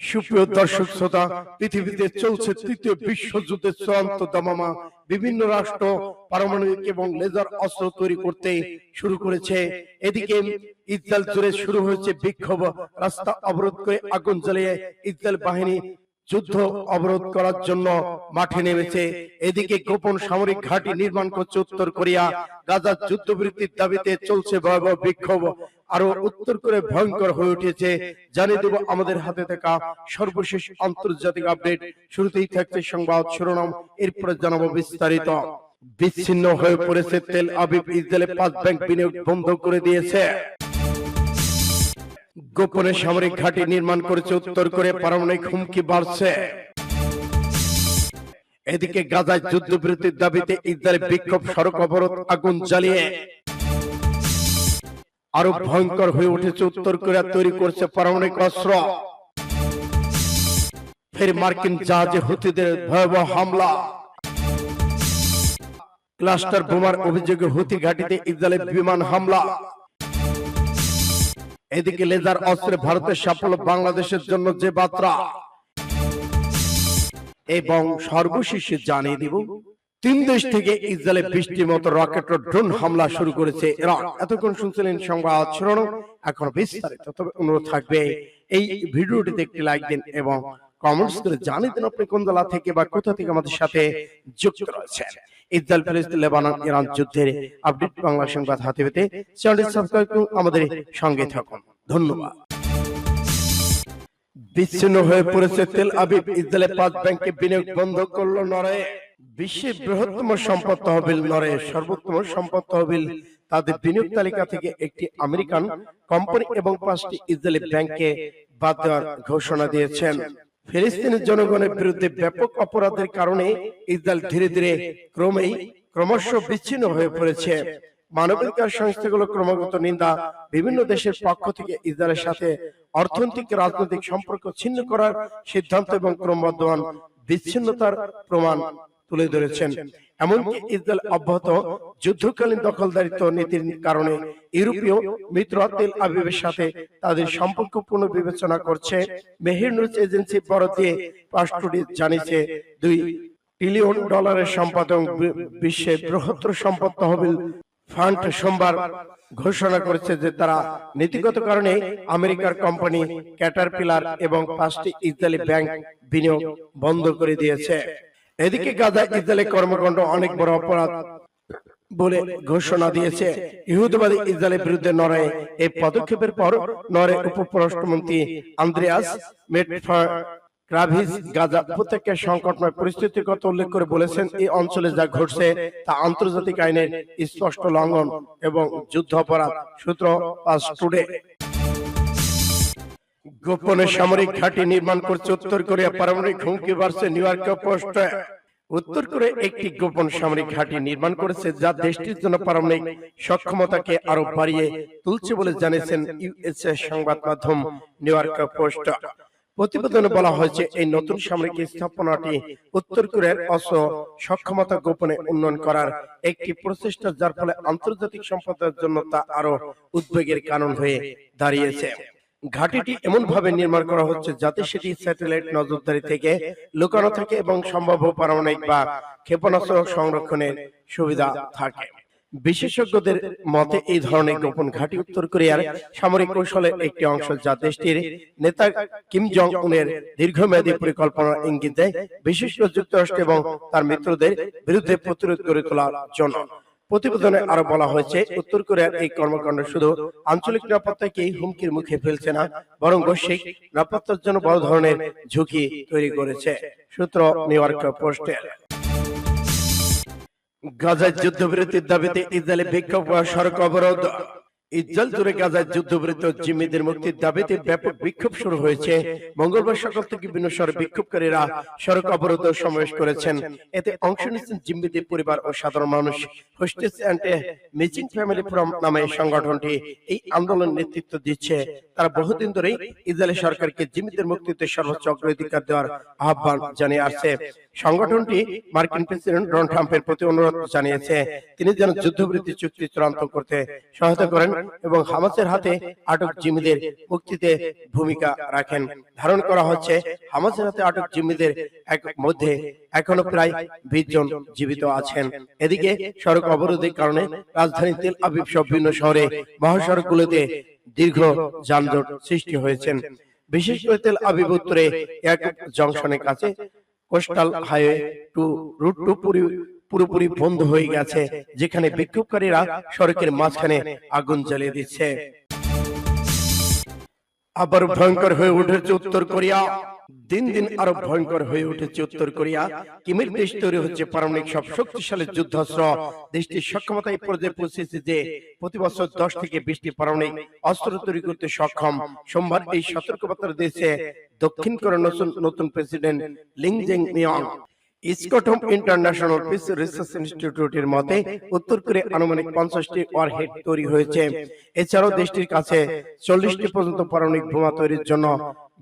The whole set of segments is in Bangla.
সুপ্রিয় দর্শক শ্রোতা, পৃথিবীতে চলছে তৃতীয় বিশ্বযুদ্ধের চূড়ান্ত দামামা। বিভিন্ন রাষ্ট্র, পারমাণবিক এবং লেজার অস্ত্র তৈরি করতে শুরু করেছে। এদিকে ইসরায়েল জুড়ে শুরু হয়েছে বিক্ষোভ। রাস্তা অবরোধ করে আগুন জ্বালিয়ে ইসরায়েল বাহিনী যুদ্ধ অবরোধ করার জন্য মাঠে নেমেছে। এদিকে গোপন সামরিক ঘাঁটি নির্মাণ করছে উত্তর কোরিয়া। গাজার যুদ্ধবৃত্তির দাবিতে চলছে ভয়াবহ বিক্ষোভ। আরও উত্তর করে ভয়ঙ্কর হয়ে উঠেছে। জানিয়ে দেব আমাদের হাতে থাকা সর্বশেষ আন্তর্জাতিক আপডেট। শুরুতেই থাকছে সংবাদ শিরোনাম। এরপরে জানাব বিস্তারিত। বিচ্ছিন্ন হয়ে পড়েছে তেল আবিব। ইসরায়েলে পাঁচ ব্যাংক বিনিয়োগ বন্ধ করে দিয়েছে। গোপনে সামরিক ঘাঁটি নির্মাণ করেছে, উত্তর করে পারমাণবিক হুমকি বাড়ছে। এদিকে গাজায় যুদ্ধবিরতির দাবিতে ইসরায়েলের বিক্ষোভ, সড়ক অবরোধ, আগুন জ্বালিয়ে। আরও ভয়ঙ্কর হয়ে উঠেছে, উত্তর কোরিয়া তৈরি করছে পারমাণবিক অস্ত্র। ফের মার্কিন জাহাজে হুতিদের ভয়াবহ হামলা। ক্লাস্টার বোমার অভিযোগে হুতি ঘাটিতে ইসরায়েলের বিমান হামলা। এদিকে লেজার অস্ত্রে ভারতের সাফল্য বাংলাদেশের জন্য যে বার্তা। এবং সর্বশেষে জানিয়ে দিব তিন দেশ থেকে ইসরায়েলে বৃষ্টির মতো রকেট ও ড্রোন হামলা শুরু করেছে ইরান। এতক্ষণ শুনছিলেন সংবাদ শিরোনাম এখন বিস্তারিত। তবে অনুরোধ থাকবে এই ভিডিওটিতে একটি লাইক দিন এবং কমেন্টস করে জানিয়ে দিন আপনি কোন জেলা থেকে বা কোথা থেকে আমাদের সাথে যুক্ত রয়েছেন। ইসরায়েল ফিলিস্তিন লেবানন ইরান যুদ্ধের আপডেট বাংলা সংবাদ হাতে পেতে চ্যানেলটি সাবস্ক্রাইব করুন আমাদের সঙ্গে থাকুন। ধন্যবাদ। বিচ্ছিন্ন হয়ে পড়েছে তেল আবিব। ইসরায়েলের পাঁচ ব্যাংকে বিনিয়োগ বন্ধ করল নরওয়ে বিশ্বের বৃহত্তম সম্পদ তহবিল নরওয়ে সর্বোত্তম সম্পদ তহবিল তাদের বিনিয়োগ তালিকা থেকে একটি আমেরিকান কোম্পানি এবং পাঁচটি ইসরায়েলি ব্যাংকে বাদ দেওয়ার ঘোষণা দিয়েছেন। ফিলিস্তিনের জনগণের বিরুদ্ধে ব্যাপক অপরাধের কারণে ইসরায়েল ধীরে ধীরে ক্রমেই ক্রমশ বিচ্ছিন্ন হয়ে পড়েছে। মানবাধিকার সংস্থাগুলো ক্রমাগত নিন্দা বিভিন্ন দেশের পক্ষ থেকে ইসরায়েলের সাথে অর্থনৈতিক রাজনৈতিক সম্পর্ক ছিন্ন করার সিদ্ধান্ত এবং ক্রমবর্ধমান বিচ্ছিন্নতার প্রমাণ তুলে ধরেছেন। এমনকি ইসরায়েল অব্যাহত যুদ্ধকালীন দখলদারিত্ব নীতির কারণে ইউরোপীয় মিত্র তেল আবিবের সাথে তাদের সম্পর্ক পুনর্বিবেচনা করছে মেহের নিউজ এজেন্সি বরাদ দিয়ে রাষ্ট্রটি জানিয়েছে দুই ট্রিলিয়ন ডলারের সম্পদ এবং বি- বিশ্বের বৃহত্তর সম্পদ তহবিল ফান্ড সোমবার ঘোষণা করেছে যে তারা নীতিগত কারণে আমেরিকার কোম্পানি ক্যাটারপিলার এবং পাঁচটি ইসরায়েলি ব্যাংক বিনিয়োগ বন্ধ করে দিয়েছে। এদিকে গাজা ইসরায়েলি কর্মকাণ্ড অনেক বড় অপরাধ বলে ঘোষণা দিয়েছে। ইহুদিবাদী ইসরায়েলের বিরুদ্ধে নরওয়ে এই পদক্ষেপের পর নরওয়ে উপপরাষ্ট্রমন্ত্রী আন্দ্রেয়াস মেটফার ক্রাভিস গাজা উপত্যকার সংকটময় পরিস্থিতির কথা উল্লেখ করে বলেছেন এই অঞ্চলে যা ঘটছে তা আন্তর্জাতিক আইনের স্পষ্ট লঙ্ঘন এবং যুদ্ধ অপরাধ সূত্র পাস টুডে। গোপনে সামরিক ঘাঁটি নির্মাণ করছে উত্তর কোরিয়া পারমাণবিক হুমকি বাড়ছে, নিউ ইয়র্ক পোস্ট। উত্তর কোরিয়া একটি গোপন সামরিক ঘাঁটি নির্মাণ করেছে যা দেশটির জন্য পারমাণবিক সক্ষমতাকে আরও বাড়িয়ে তুলছে বলে জানিয়েছেন ইউএসএ সংবাদ মাধ্যম নিউ ইয়র্ক পোস্ট। প্রতিবেদনে বলা হয়েছে, এই নতুন সামরিক স্থাপনাটি উত্তর কোরিয়ার অস্ত্র সক্ষমতা গোপনে উন্নয়ন করার একটি প্রচেষ্টা, যার ফলে আন্তর্জাতিক সম্পদের জন্য তা আরও উদ্বেগের কারণ হয়ে দাঁড়িয়েছে। ঘাটিটি এমন ভাবে নির্মাণ করা হচ্ছে যাতে সেটি স্যাটেলাইট নজরদারি থেকে লুকানো থাকে এবং সম্ভাব্য পারমাণবিক বা ক্ষেপণাস্ত্র সংরক্ষণের সুবিধা থাকে। বিশেষজ্ঞদের মতে এই ধরনের গোপন ঘাঁটি উত্তর কোরিয়ার সামরিক কৌশলের একটি অংশ যা দেশটির নেতা কিম জং উনের দীর্ঘমেয়াদী পরিকল্পনার ইঙ্গিত দেয়। বিশেষ করে যুক্তরাষ্ট্র এবং তার মিত্রদের বিরুদ্ধে প্রতিরোধ গড়ে তোলার জন্য। প্রতিবেদনে আরও বলা হয়েছে উত্তর কোরিয়ার এই কর্মকাণ্ড শুধু আঞ্চলিক নিরাপত্তাকেই হুমকির মুখে ফেলছে না বরং বৈশ্বিক নিরাপত্তার জন্য বড় ধরনের ঝুঁকি তৈরি করেছে সূত্র নিউ ইয়র্ক পোস্টের। গাজায় যুদ্ধবিরতির দাবিতে ইসরায়েলের বিক্ষোভ সড়ক অবরোধ। গাজায় জিম্মিদের মুক্তির দাবিতে ব্যাপক বিক্ষোভ শুরু হয়েছে। মঙ্গলবার সকাল থেকে বিভিন্ন শহরে বিক্ষোভকারীরা সড়ক অবরোধ সমাবেশ করেছেন। এতে অংশ নিচ্ছেন জিম্মিদের পরিবার ও সাধারণ মানুষ। অ্যান্ড মিচিং ফ্যামিলি ফোরাম নামে সংগঠনটি এই আন্দোলন নেতৃত্ব দিচ্ছে। তারা বহুদিন ধরেই ইসরায়েলি সরকারকে জিম্মিদের মুক্তিতে সর্বোচ্চ অগ্রাধিকার দেওয়ার আহ্বান জানিয়ে আসছে। সংগঠনটি মার্কিন প্রেসিডেন্ট ডোনাল্ড ট্রাম্পের প্রতি অনুরোধ জানিয়েছে। তিনি যেন যুদ্ধবৃত্তি চুক্তি চূড়ান্ত করতে সহায়তা করেন এবং হামাসের হাতে আটক জিম্মিদের মুক্তিতে ভূমিকা রাখেন। ধারণ করা হচ্ছে, হামাসের হাতে আটক জিম্মিদের এক মধ্যে এখনও প্রায় বিশ জন জীবিত আছেন। এদিকে সড়ক অবরোধের কারণে রাজধানী তেল আবিব সহ বিভিন্ন শহরে মহাসড়কগুলোতে দীর্ঘ যানজট সৃষ্টি হয়েছে বিশেষ করে তেল আবিব উত্তরে এক জংশনের কাছে coastal highway two route to Puri পুরোপুরি বন্ধ হয়ে গেছে যেখানে বিক্ষোভকারীরা সড়কের মাঝখানে আগুন জ্বালিয়ে দিচ্ছে। আবার ভয়ঙ্কর হয়ে উঠেছে উত্তর কোরিয়া। দিন দিন আরও ভয়ঙ্কর হয়ে উঠেছে উত্তর কোরিয়া। কিমের দেশ তৈরি হচ্ছে পারমাণবিক সব শক্তিশালী যুদ্ধাস্ত্র? দেশটির সক্ষমতা এই পর্যায়ে পৌঁছেছে যে প্রতি বছর দশ থেকে বিশটি পারমাণবিক অস্ত্র তৈরি করতে সক্ষম। সোমবার এই সতর্কবার্তা দিয়েছে দক্ষিণ কোরিয়ার নতুন নতুন প্রেসিডেন্ট লিং জেং মিয়ং ইসকটম ইন্টারন্যাশনাল পিস রিসার্চ ইনস্টিটিউটের মতে উত্তর করে আনুমানিক পঞ্চাশটি ওয়ারহেড তৈরি হয়েছে। এছাড়াও দেশটির কাছে চল্লিশটি পর্যন্ত পারমাণবিক বোমা তৈরির জন্য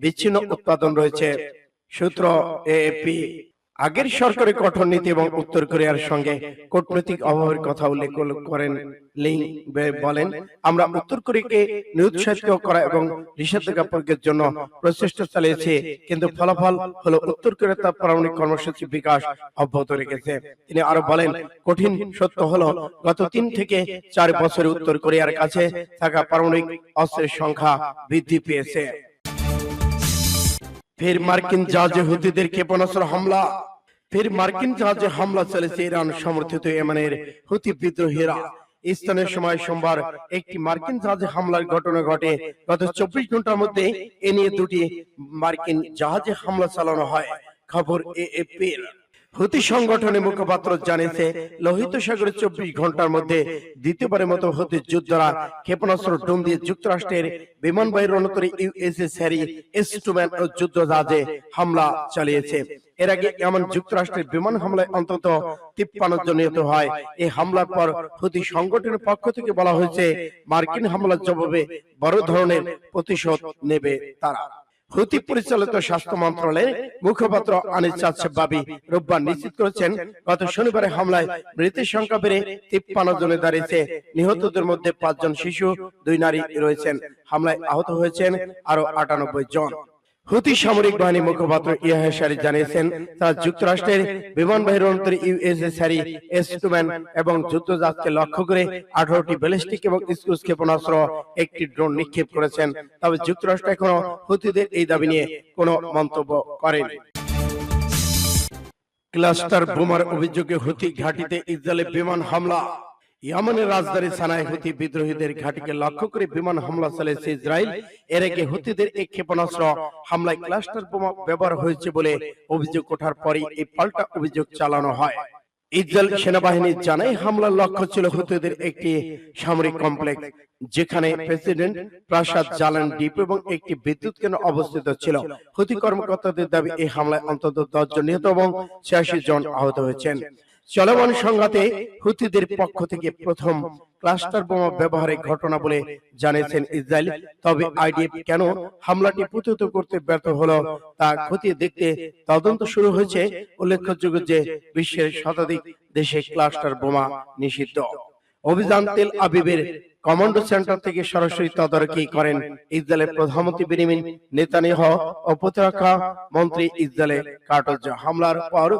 বিচ্ছিন্ন উৎপাদন রয়েছে। সূত্র এএপি আগের সরকারের কঠোর নীতি এবং উত্তর কোরিয়ার সঙ্গে কূটনৈতিক অভাবের কথা উল্লেখ করেন লিং বলেন, আমরা উত্তর কোরিয়াকে নিরুৎসাহিত করা এবং নিষেধাজ্ঞা প্রয়োগের জন্য প্রচেষ্টা চালিয়েছি, কিন্তু ফলাফল হলো উত্তর কোরিয়া তার পারমাণবিক কর্মসূচি বিকাশ অব্যাহত রেখেছে। তিনি আরও বলেন, কঠিন সত্য হলো, গত তিন থেকে চার বছরে উত্তর কোরিয়ার কাছে থাকা পারমাণবিক অস্ত্রের সংখ্যা বৃদ্ধি পেয়েছে। ফের মার্কিন জাহাজে হুতিদের ক্ষেপণাস্ত্র হামলা। ফের মার্কিন জাহাজে হামলা চলেছে ইরান সমর্থিত ইয়েমেনের হুতি বিদ্রোহীরা। স্থানীয় সময় সোমবার একটি মার্কিন জাহাজে হামলার ঘটনা ঘটে। গত চব্বিশ ঘণ্টার মধ্যে এ নিয়ে দুটি মার্কিন জাহাজে হামলা চালানো হয়। খবর এ এএপির হুতি সংগঠনের মুখপাত্র জানিয়েছে, লোহিত সাগরে চব্বিশ ঘণ্টার মধ্যে দ্বিতীয়বারের মতো হুতি যোদ্ধারা ক্ষেপণাস্ত্র ডোম দিয়ে যুক্তরাষ্ট্রের বিমানবাহী রণতরী ইউএসএস হ্যারি এস্টুম্যান ও যুদ্ধ জাহাজে হামলা চালিয়েছে। এর আগে এমন যুক্তরাষ্ট্রের বিমান হামলায় অন্তত তিপ্পান্ন জন নিহত হয়। এই হামলার পর হুতি সংগঠনের পক্ষ থেকে বলা হয়েছে, মার্কিন হামলার জবাবে বড় ধরনের প্রতিশোধ নেবে তারা। হুতি পরিচালিত স্বাস্থ্য মন্ত্রণালয়ের মুখপাত্র আনিস বাবি রোববার নিশ্চিত করেছেন, গত শনিবারের হামলায় মৃতের সংখ্যা বেড়ে তিপ্পান্ন জনে দাঁড়িয়েছে। নিহতদের মধ্যে পাঁচজন শিশু, দুই নারী রয়েছেন। হামলায় আহত হয়েছেন আরও আটানব্বই জন। হুতি সামরিক বাহিনী মুখপাত্র ইয়াহিয়া শারি জানিয়েছেন, তারা যুক্তরাষ্ট্রের বিমানবাহী রণতরী ইউএসএস হ্যারি এস্টুম্যান এবং যুদ্ধজাহাজকে লক্ষ্য করে আঠারোটি ব্যালিস্টিক এবং স্ক্রুজ ক্ষেপণাস্ত্র একটি ড্রোন নিক্ষেপ করেছেন। তবে যুক্তরাষ্ট্র এখনও হুতিদের এই দাবি নিয়ে কোনো মন্তব্য করেনি। ক্লাস্টার বোমার অভিযোগে হুতি ঘাটিতে ইসরায়েলে বিমান হামলা। ইয়ামানের রাজধানী সানায় হুতি বিদ্রোহীদের ঘাটিকে লক্ষ্য করে বিমান হামলা চালিয়েছে ইসরায়েল, এর আগে হুতিদের এই ক্ষেপণাস্ত্র হামলায় ক্লাস্টার বোমা ব্যবহার হয়েছে বলে অভিযোগ ওঠার পরই এই পাল্টা অভিযোগ চালানো হয়। ইসরায়েল সেনাবাহিনী জানায়, হামলার লক্ষ্য ছিল হুতিদের একটি সামরিক কমপ্লেক্স, যেখানে প্রেসিডেন্ট প্রাসাদ জ্বালানি ডিপো এবং একটি বিদ্যুৎ কেন্দ্র অবস্থিত ছিল। হুতি কর্মকর্তাদের দাবি, এই হামলায় অন্তত দশ জন নিহত এবং ছিয়াশি জন আহত হয়েছেন। চলমান সংঘাতে হুতিদের পক্ষ থেকে প্রথম ক্লাস্টার বোমা ব্যবহারের ঘটনা বলে জানিয়েছেন ইসরায়েল। তবে আইডিএফ কেন হামলাটি প্রতিহত করতে ব্যর্থ হলো তা খতিয়ে দেখতে তদন্ত শুরু হয়েছে। উল্লেখযোগ্য যে বিশ্বের শতাধিক দেশে ক্লাস্টার বোমা নিষিদ্ধ। অভিযান তেল আবিবের কমান্ডো সেন্টার থেকে সরাসরি তদারকি করেন ইসরায়েলের প্রধানমন্ত্রী বেনিমিন নেতানিয়াহ ও প্রতিরক্ষা মন্ত্রী ইসরায়েলে কার্টজ। হামলার পর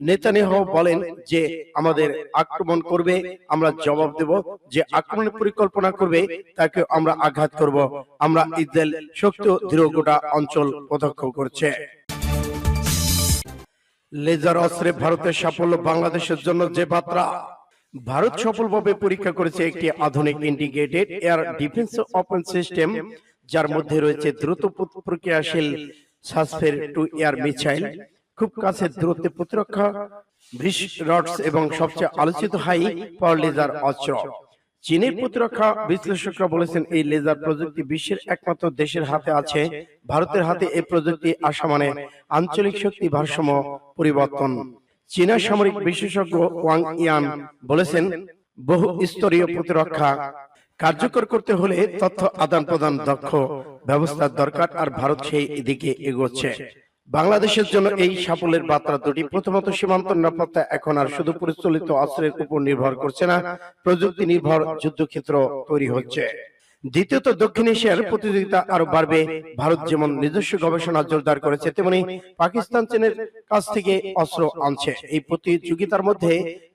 নেতানিয়াহ বলেন যে আমাদের আক্রমণ করবে আমরা জবাব দেব। যে আক্রমণের পরিকল্পনা করবে তাকে আমরা আঘাত করব। আমরা ইসরায়েল শক্তি দৃঢ় গোটা অঞ্চল প্রত্যক্ষ করছে। লেজার অস্ত্রে ভারতের সাফল্য বাংলাদেশের জন্য যে বার্তা। ভারত সফলভাবে পরীক্ষা করেছে একটি আধুনিক integrated air defence open system যার মধ্যে রয়েছে দ্রুত প্রক্রিয়াশীল সাসফের টু এয়ার মিসাইল। খুব কাছে দূরত্বে প্রতিরক্ষা রডস এবং সবচেয়ে আলোচিত হাই পাওয়ার লেজার অস্ত্র। চীনের প্রতিরক্ষা বিশ্লেষকরা বলেছেন, এই লেজার প্রযুক্তি বিশ্বের একমাত্র দেশের হাতে আছে। ভারতের হাতে এই প্রযুক্তি আসা মানে আঞ্চলিক শক্তি ভারসাম্য পরিবর্তন। চীনা সামরিক বিশেষজ্ঞ ওয়াং ইয়ান বলেছেন, বহু স্তরীয় প্রতিরক্ষা কার্যকর করতে হলে তথ্য আদান প্রদান দক্ষ ব্যবস্থার দরকার আর ভারত সেই দিকে এগোচ্ছে। বাংলাদেশের জন্য এই সাফল্যের বার্তা দুটি প্রথমত সীমান্ত নিরাপত্তা এখন আর শুধু পরিচালিত অস্ত্রের উপর নির্ভর করছে না প্রযুক্তি নির্ভর যুদ্ধক্ষেত্র তৈরি হচ্ছে। দ্বিতীয়ত দক্ষিণ এশিয়ার প্রতিযোগিতা আরও বাড়বে। ভারত যেমন নিজস্ব গবেষণা জোরদার করেছে তেমনি পাকিস্তান চীনের কাছ থেকে অস্ত্র আনছে। এই প্রতিযোগিতার মধ্যে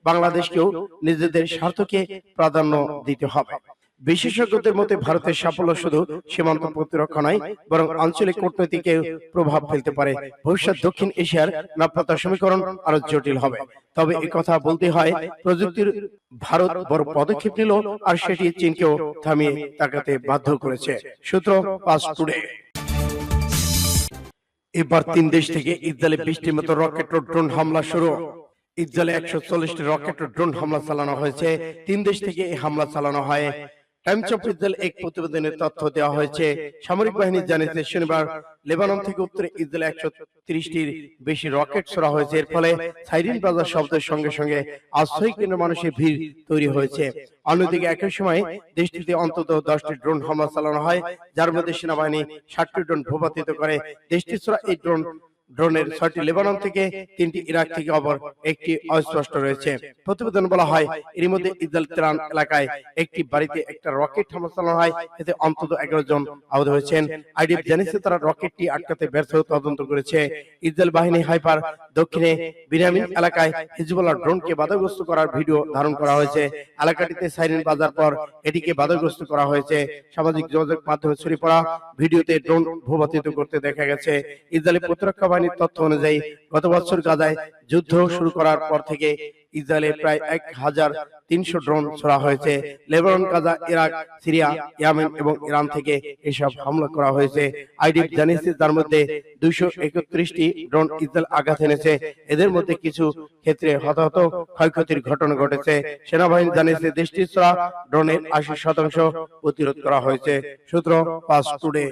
বাংলাদেশকেও নিজেদের স্বার্থকে প্রাধান্য দিতে হবে। বিশেষজ্ঞদের মতে ভারতের সাফল্য শুধু সীমান্ত প্রতিরক্ষা নয় বরং আঞ্চলিক কূটনীতিকে প্রভাব ফেলতে পারে। ভবিষ্যৎ দক্ষিণ এশিয়ার নিরাপত্তা সমীকরণ আরও জটিল হবে। তবে কথা বলতে হয় প্রযুক্তির ভারত বড় পদক্ষেপ নিল আর সেটি চীনকেও থামিয়ে তাকাতে বাধ্য করেছে। সূত্র পাস টুডে। এবার তিন দেশ থেকে ইসরায়েলে বৃষ্টির মতো রকেট ও ড্রোন হামলা শুরু। ইসরায়েলে একশো চল্লিশটি রকেট ও ড্রোন হামলা চালানো হয়েছে। তিন দেশ থেকে এই হামলা চালানো হয় টাইমস অফ ইসরায়েল এক তথ্য দেওয়া হয়েছে। সামরিক বাহিনী জানিয়েছে শনিবার লেবানন থেকে উত্তরে ইসরায়েলে একশো তিরিশটির বেশি রকেট ছোড়া হয়েছে। এর ফলে সাইরিন বাজার শব্দের সঙ্গে সঙ্গে আশ্রয় কেন্দ্র মানুষের ভিড় তৈরি হয়েছে। অন্যদিকে একই সময় দেশটিতে অন্তত দশটি ড্রোন হামলা চালানো হয় যার মধ্যে সেনাবাহিনী ষাটটি ড্রোন ভূপাতিত করে দেশটি ছোড়া এই ড্রোন ড্রোনের ছয়টি লেবানন থেকে তিনটি ইরাক থেকে অপর একটি অস্পষ্ট রয়েছে। প্রতিবেদন বলা হয় এর মধ্যে ইসরায়েল ত্রাণ এলাকায় একটি বাড়িতে একটা রকেট হামলা চালানো হয় এতে অন্তত এগারো জন আহত হয়েছেন। আইডিএফ জানিয়েছে তারা রকেটটি আটকাতে ব্যর্থ তদন্ত করেছে। ইসরায়েল বাহিনী হাইপার দক্ষিণে বিনামিন এলাকায় হিজবুল্লাহ ড্রোনকে বাধাগ্রস্ত করার ভিডিও ধারণ করা হয়েছে। এলাকাটিতে সাইরেন বাজার পর এটিকে বাধাগ্রস্ত করা হয়েছে। সামাজিক যোগাযোগ মাধ্যমে ছড়িয়ে পড়া ভিডিওতে ড্রোন ভূপাতিত করতে দেখা গেছে ইসরায়েলি প্রতিরক্ষা বাহিনীর তথ্য অনুযায়ী গত বছর গাজায় যুদ্ধ শুরু করার পর থেকে ইসরায়েলে প্রায় এক হাজার তিনশো ড্রোন ছোড়া হয়েছে। Lebanon, Gaza, Iraq, Syria, Yemen এবং ইরান থেকে এসব হামলা করা হয়েছে। আইডিএফ জানিয়েছে তার মধ্যে দুইশো একত্রিশটি ড্রোন ইসরায়েল আঘাত এনেছে। এদের মধ্যে কিছু ক্ষেত্রে হতাহত ক্ষয়ক্ষতির ঘটনা ঘটেছে। সেনাবাহিনী জানিয়েছে দেশটির ছোড়া ড্রোনের আশি শতাংশ প্রতিরোধ করা হয়েছে। সূত্র পাস টুডে।